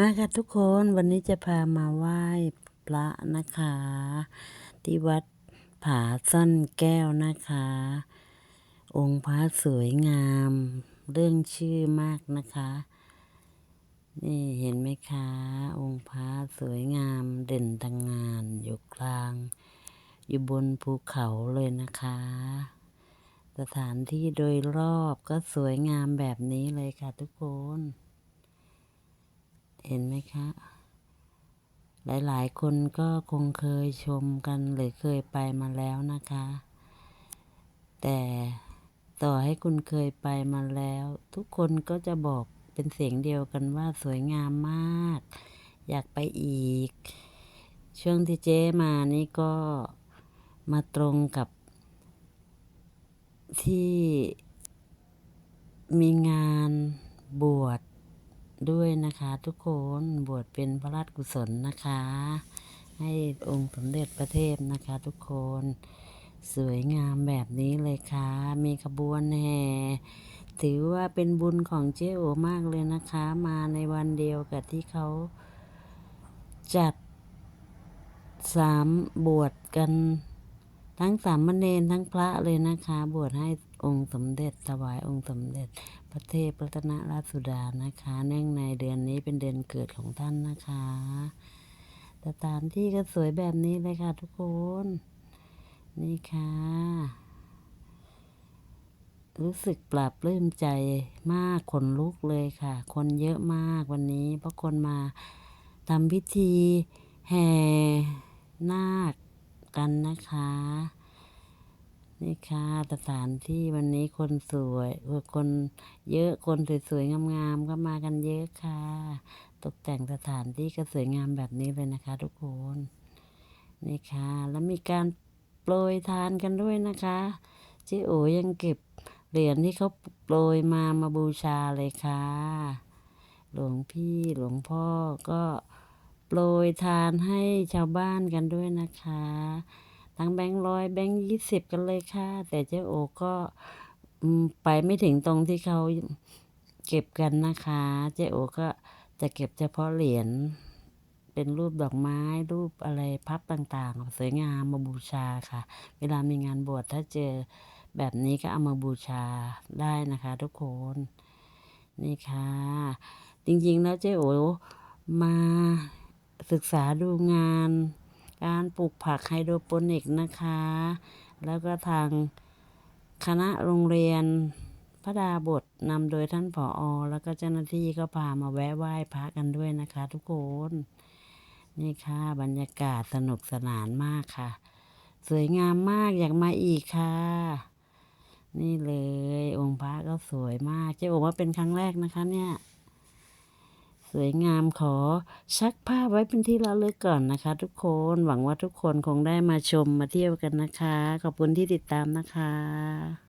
มาค่ะทุกคนวันนี้จะพามาไหว้พระนะคะ ที่วัดผาซ่อนแก้วนะคะ องค์พระสวยงาม เรื่องชื่อมากนะคะ นี่เห็นไหมคะ องค์พระสวยงามเด่นตังงานอยู่กลาง อยู่บนภูเขาเลยนะคะ สถานที่โดยรอบก็สวยงามแบบนี้เลยค่ะทุกคน เห็นไหมคะ หลายๆ คนก็คงเคยชมกันหรือเคยไปมาแล้วนะคะ แต่ต่อให้คุณเคยไปมาแล้ว ทุกคนก็จะบอกเป็นเสียงเดียวกันว่าสวยงามมาก อยากไปอีก ช่วงที่เจ๊มานี่ก็มาตรงกับที่มีงานบวช ด้วยนะคะทุกคนบวชเป็นพระราชกุศลนะคะ ให้องค์สมเด็จพระเทพนะคะ ทุกคนสวยงามแบบนี้เลยค่ะ มีขบวนแห่ถือว่าเป็นบุญของเจ๊โอมากเลยนะคะ มาในวันเดียวกับที่เขาจัดสามบวชกันทั้งสามเณรทั้งพระเลยนะคะ บวชให้ องค์สมเด็จถวายองค์สมเด็จ พระเทพรัตนราชสุดานะคะ เนื่องในเดือนนี้เป็นเดือนเกิดของท่านนะคะสถานที่ก็สวยแบบนี้เลยค่ะทุกคน นี่ค่ะ รู้สึกปลาบปลื้มใจมากขนลุกเลยค่ะ คนเยอะมากวันนี้ เพราะคนมาทำพิธีแห่นาคกันนะคะ นี่ค่ะสถานที่วันนี้คนสวยคนเยอะคนสวยๆงามๆก็มากันเยอะค่ะ ตกแต่งสถานที่ก็สวยงามแบบนี้เลยนะคะ ทุกคนนี่ค่ะ แล้วมีการโปรยทานกันด้วยนะคะเจ๊โอยังเก็บเหรียญที่เขาโปรยมามาบูชาเลยค่ะ หลวงพี่หลวงพ่อก็โปรยทานให้ชาวบ้านกันด้วยนะคะ ทั้งแบงค์ร้อยแบงค์ยี่สิบกันเลยค่ะ แต่เจ๊โอก็ไปไม่ถึงตรงที่เขาเก็บกันนะคะ เจ๊โอก็จะเก็บเฉพาะเหรียญเป็นรูปดอกไม้รูปอะไรพับต่างๆ สวยงามมาบูชาค่ะ เวลามีงานบวชถ้าเจอแบบนี้ก็เอามาบูชาได้นะคะทุกคนนี่ค่ะ จริงๆแล้วเจ๊โอมาศึกษาดูงาน การปลูกผักไฮโดรโปนิกนะคะ แล้วก็ทางคณะโรงเรียนพระดาบทนำโดยท่านผออแล้วก็เจ้าหน้าที่ก็พามาแวะไหว้พระกันด้วยนะคะทุกคน นี่ค่ะบรรยากาศสนุกสนานมากค่ะ สวยงามมากอยากมาอีกค่ะ นี่เลยองค์พระก็สวยมากเจ๊บอกว่าเป็นครั้งแรกนะคะเนี่ย วยงามขอชักภาพไว้เป็นที่ระลึกก่อนนะคะ ทุกคนหวังว่าทุกคนคงได้มาชมมาเที่ยวกันนะคะ ขอบคุณที่ติดตามนะคะ